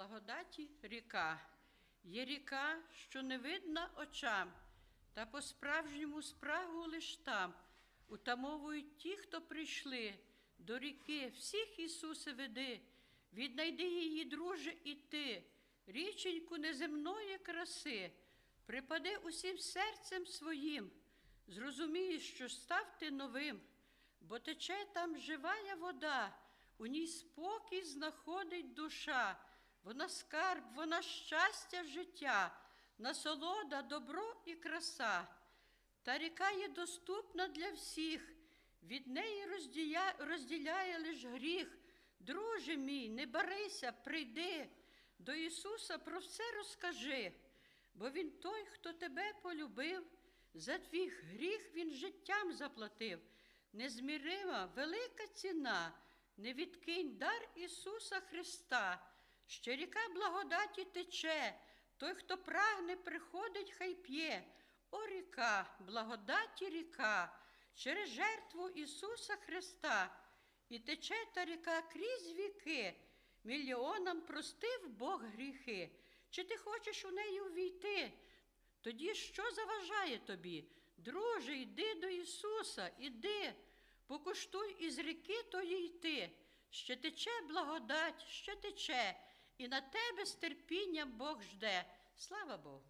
благодаті ріка. Є ріка, що не видна очам, та по-справжньому спрагу лиш там. Утамовують ті, хто прийшли до ріки, всіх Ісусе веди, віднайди її, друже, і ти, річеньку неземної краси, припади усім серцем своїм, зрозумієш, що став ти новим, бо тече там живая вода, у ній спокій знаходить душа, вона скарб, вона щастя життя, насолода, добро і краса. Та ріка є доступна для всіх, від неї розділяє, розділяє лиш гріх. Друже мій, не барися, прийди, до Ісуса про все розкажи, бо Він той, хто тебе полюбив, за твій гріх Він життям заплатив. Незмірима, велика ціна, не відкинь дар Ісуса Христа, ще ріка благодаті тече, той, хто прагне, приходить, хай п'є. О ріка, благодаті ріка, через жертву Ісуса Христа, і тече та ріка крізь віки, мільйонам простив Бог гріхи. Чи ти хочеш у неї увійти? Тоді що заважає тобі? Друже, йди до Ісуса, іди, покуштуй із ріки тої йти. Ще тече благодать, ще тече, і на тебе стерпіння Бог жде. Слава Богу!